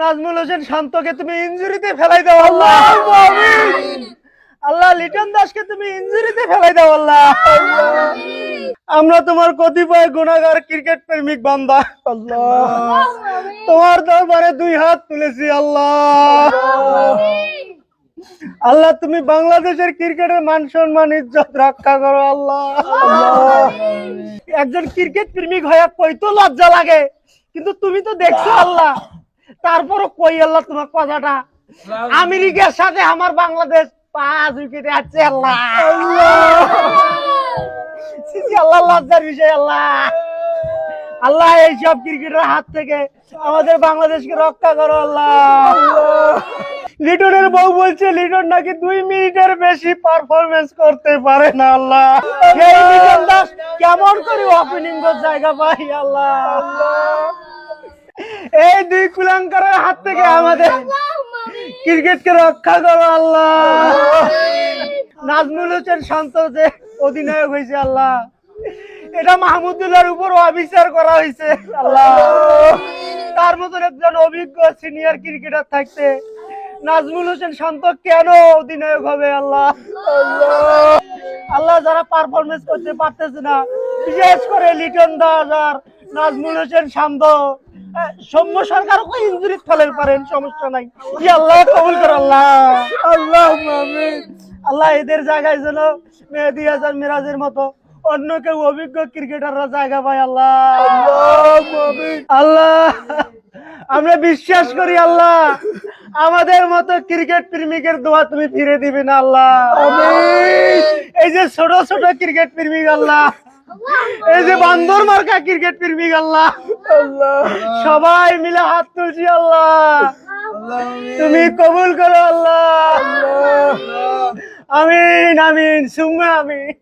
নাজমুল হোসেন শান্তকে তুমি ইনজুরিতে ফেলাই দাও, আল্লাহ আল্লাহ লিটন দাসকে তুমি ইনজুরিতে ফেলাই দাও, আল্লাহ আমরা তোমার কতিপয় গুণাগার ক্রিকেট প্রেমিক বান্দা, আল্লাহ। তোমার দরবারে দুই হাত তুলেছি, আল্লাহ। আল্লাহ, তুমি বাংলাদেশের ক্রিকেটের মান সম্মান, ইজ্জত রক্ষা করো, আল্লাহ। একজন ক্রিকেট প্রেমিক হয়ে কইতো লজ্জা লাগে, কিন্তু তুমি তো দেখছ, আল্লাহ। তারপরও কই আল্লাহ তোমার কথাটা? আমেরিকার সাথে আমার বাংলাদেশ পাঁচ উইকেটে আছে আল্লাহ। আল্লাহ। লজ্জার বিষয় আল্লাহ। আল্লাহ এইসব ক্রিকেটের হাত থেকে আমাদের বাংলাদেশকে রক্ষা করো আল্লাহ। লিটনের বউ বলছে লিটন নাকি দুই মিনিটের বেশি পারফরমেন্স করতে পারে না আল্লাহ। কেমন করে ওপেনিং জায়গা পাই আল্লাহ। এই দুই কুলাঙ্কারের হাত থেকে আমাদের ক্রিকেটকে রক্ষা করো আল্লাহ। নাজমুল হোসেন শান্ত যে অধিনায়ক হয়েছে আল্লাহ। এটা মাহমুদুল্লাহর উপর অবিচার করা হয়েছে আল্লাহ। তার মতন একজন অভিজ্ঞ সিনিয়র ক্রিকেটার থাকতে নাজমুল হোসেন শান্ত কেন অধিনায়ক হবে আল্লাহ? আল্লাহ যারা পারফরমেন্স করতে পারতেছে না বিশেষ করে লিটন দাস আর নাজমুল হোসেন শান্ত। সৌম্য সরকার ইঞ্জুরি ফেলেন পারেন সমস্যা নাই। ই আল্লাহ কবুল কর আল্লাহ। আল্লাহ আল্লাহ এদের জায়গায় যেন মেহেদি হাসান মিরাজের মতো অন্য কেউ অভিজ্ঞ ক্রিকেটাররা জায়গা পায় আল্লাহ। আল্লাহ। আমরা বিশ্বাস করি আল্লাহ। আমাদের মতো ক্রিকেট প্রেমিকের দোয়া তুমি ফিরে দিবে না আল্লাহ। এই যে ছোট ছোট ক্রিকেট প্রেমিক আল্লাহ। এই যে বান্দর মার্কা ক্রিকেট প্রেমিক আল্লাহ। সবাই মিলে হাত তুলছি আল্লাহ। তুমি কবুল করো আল্লাহ। আমিন আমিন সুম আমিন।